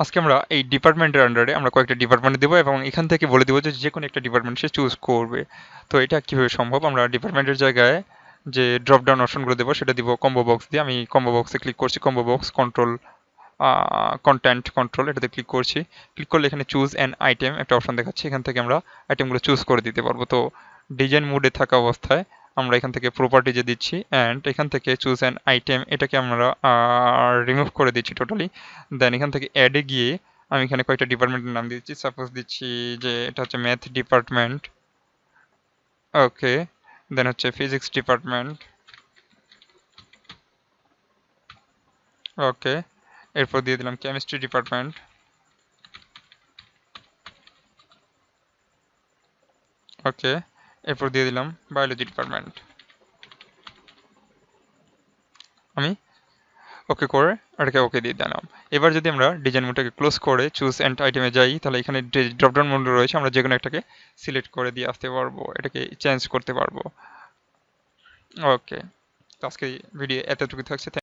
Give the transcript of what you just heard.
আজকে আমরা এই ডিপার্টমেন্টের আন্ডারে আমরা কয়েকটা ডিপার্টমেন্ট দেবো এবং এখান থেকে বলে দেবো যে যে কোনো একটা ডিপার্টমেন্ট সে চুজ করবে। তো এটা কীভাবে সম্ভব? আমরা ডিপার্টমেন্টের জায়গায় যে ড্রপ ডাউন অপশনগুলো দেবো সেটা দিব কম্বো বক্স দিয়ে। আমি কম্বো বক্সে ক্লিক করছি combo box control content control এটাতে ক্লিক করছি। ক্লিক করলে এখানে চুজ অ্যান আইটেম একটা অপশন দেখাচ্ছে। এখান থেকে আমরা আইটেমগুলো চুজ করে দিতে পারব। তো ডিজাইন মোডে থাকা অবস্থায় আমরা এখান থেকে প্রপার্টি যে দিচ্ছি অ্যান্ড এখান থেকে চুজ অ্যান আইটেম এটাকে আমরা রিমুভ করে দিচ্ছি টোটালি দেন এখান থেকে অ্যাডে গিয়ে আমি এখানে কয়েকটা ডিপার্টমেন্টের নাম দিচ্ছি। সাপোজ দিচ্ছি যে এটা হচ্ছে ম্যাথ ডিপার্টমেন্ট ওকে দেন হচ্ছে ফিজিক্স ডিপার্টমেন্ট ওকে এরপর দিয়ে দিলাম কেমিস্ট্রি ডিপার্টমেন্ট ওকে এরপর দিয়ে দিলাম বায়োলজি ডিপার্টমেন্ট আমি ওকে করে এটাকে ওকে দিয়ে দিলাম। এবার যদি আমরা ডিজাইন মোডটাকে ক্লোজ করে চুজ অ্যান্ড আইটেমে যাই, তাহলে এখানে ড্রপডাউন মোড রয়েছে, আমরা যে কোনো একটাকে সিলেক্ট করে দিয়ে আসতে পারব, এটাকে চেঞ্জ করতে পারব। ওকে আজকে ভিডিও এতটুকু থাকছে।